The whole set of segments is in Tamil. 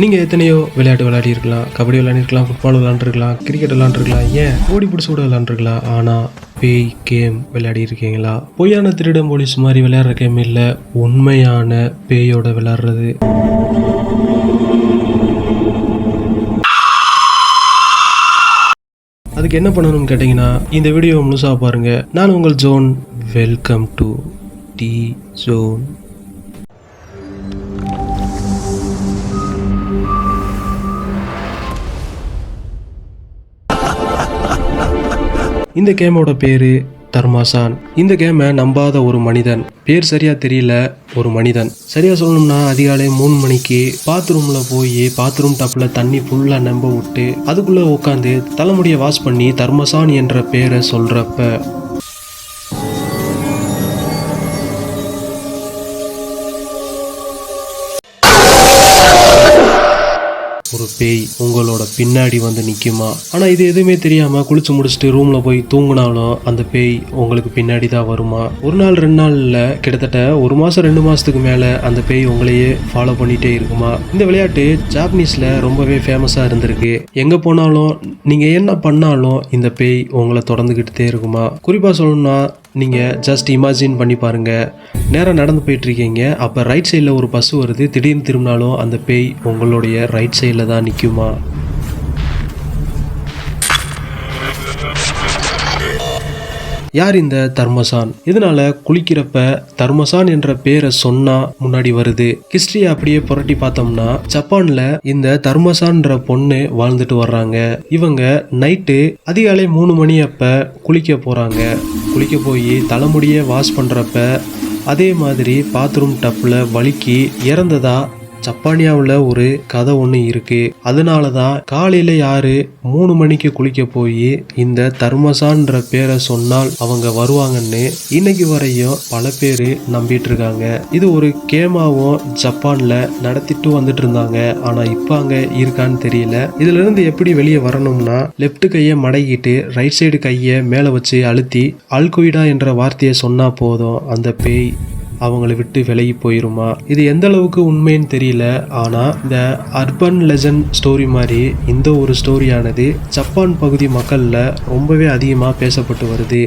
நீங்கள் எத்தனையோ விளையாட்டு விளையாடிருக்கலாம் கபடி விளையாடிருக்கலாம் ஃபுட்பால் விளையாண்டுருக்கலாம் கிரிக்கெட் விளையாண்டுருக்கலாம் ஏன் ஓடி பிடிச்சி கூட விளையாண்டுருக்கலாம் ஆனால் பேய் கேம் விளையாடி இருக்கீங்களா பொய்யான திருடன் போலீஸ் மாதிரி விளையாடுற கேம் இல்லை? உண்மையான பேயோட விளையாடுறது. அதுக்கு என்ன பண்ணணும்னு கேட்டிங்கன்னா இந்த வீடியோ முழுசாக பாருங்கள் நான் உங்கள் John welcome to the zone இந்த கேமோட பேரு தர்மாசான். இந்த கேமை நம்பாத ஒரு மனிதன். பேர் சரியா தெரியல ஒரு மனிதன். சரியா சொல்லணும்னா அதிகாலை மூணு மணிக்கு பாத்ரூம்ல போய் பாத்ரூம் டப்ல தண்ணி ஃபுல்லா நம்ப விட்டு அதுக்குள்ள உட்காந்து தலைமுடியை வாஷ் பண்ணி தர்மசான் என்ற பேரை சொல்றப்ப ஒரு பேய் உங்களோட பின்னாடி வந்து நிற்குமா ஆனால் இது எதுவுமே தெரியாமல் குளிச்சு முடிச்சுட்டு ரூமில் போய் தூங்கினாலும் அந்த பேய் உங்களுக்கு பின்னாடி தான் வருமா? ஒரு நாள் ரெண்டு நாளில் கிட்டத்தட்ட ஒரு மாதம் ரெண்டு மாதத்துக்கு மேலே அந்த பேய் உங்களையே ஃபாலோ பண்ணிகிட்டே இருக்குமா? இந்த விளையாட்டு ஜாப்பனீஸில் ரொம்பவே ஃபேமஸாக இருந்திருக்கு. எங்கே போனாலும் நீங்கள் என்ன பண்ணாலும் இந்த பேய் உங்களை தொடர்ந்துக்கிட்டே இருக்குமா? குறிப்பாக சொல்லணும்னா நீங்கள் ஜஸ்ட் இமேஜின் பண்ணி பாருங்கள் நேராக நடந்து போயிட்டுருக்கீங்க. அப்போ ரைட் சைடில் ஒரு பஸ் வருது. திடீர்னு திரும்பினாலும் அந்த பேய் உங்களுடைய ரைட் சைடில் தான் நிற்குமா யார் இந்த தர்மசான்? இதனால குளிக்கிறப்ப தர்மசான் என்ற பேரை சொன்னா முன்னாடி வருது? ஹிஸ்டரி அப்படியே புரட்டி பார்த்தோம்னா ஜப்பான்ல இந்த தர்மசான்ற பொண்ணு வாழ்ந்துட்டு வர்றாங்க. இவங்க நைட்டு அதிகாலை மூணு மணி அப்ப குளிக்க போறாங்க. குளிக்க போய் தலைமுடியை வாஷ் பண்றப்ப அதே மாதிரி பாத்ரூம் டப்பில் வழுக்கி இறந்ததா ஜப்பானியாவில் ஒரு கதை ஒன்று இருக்கு. அதனால தான் காலையில் யாரு மூணு மணிக்கு குளிக்க போய் இந்த தர்மசான்ற பேரை சொன்னால் அவங்க வருவாங்கன்னு இன்னைக்கு வரையும் பல பேர் நம்பிட்டு இருக்காங்க. இது ஒரு கேமாவும் ஜப்பானில் நடத்திட்டு வந்துட்டு இருந்தாங்க. ஆனால் இப்போ அங்கே இருக்கான்னு தெரியல. இதுலேருந்து எப்படி வெளியே வரணும்னா லெஃப்ட் கையை மடக்கிட்டு ரைட் சைடு கையை மேலே வச்சு அழுத்தி அல்கொய்டா என்ற வார்த்தையை சொன்னால் போதும் அந்த பேய். அவங்கள விட்டு விலகி போயிருமா? இது எந்த அளவுக்கு உண்மைன்னு தெரியல. ஆனால் இந்த அர்பன் லெஜண்ட் ஸ்டோரி மாதிரி இந்த ஒரு ஸ்டோரியானது ஜப்பான் பகுதி மக்களில் ரொம்பவே அதிகமாக பேசப்பட்டு வருது.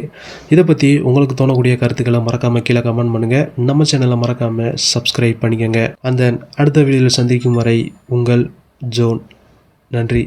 இதை பற்றி உங்களுக்கு தோணக்கூடிய கருத்துக்களை மறக்காமல் கீழே கமெண்ட் பண்ணுங்கள் நம்ம சேனலை மறக்காமல் சப்ஸ்கிரைப் பண்ணிக்கோங்க. அந்த அடுத்த வீடியோவில் சந்திக்கும் வரை உங்கள் ஜோன். நன்றி.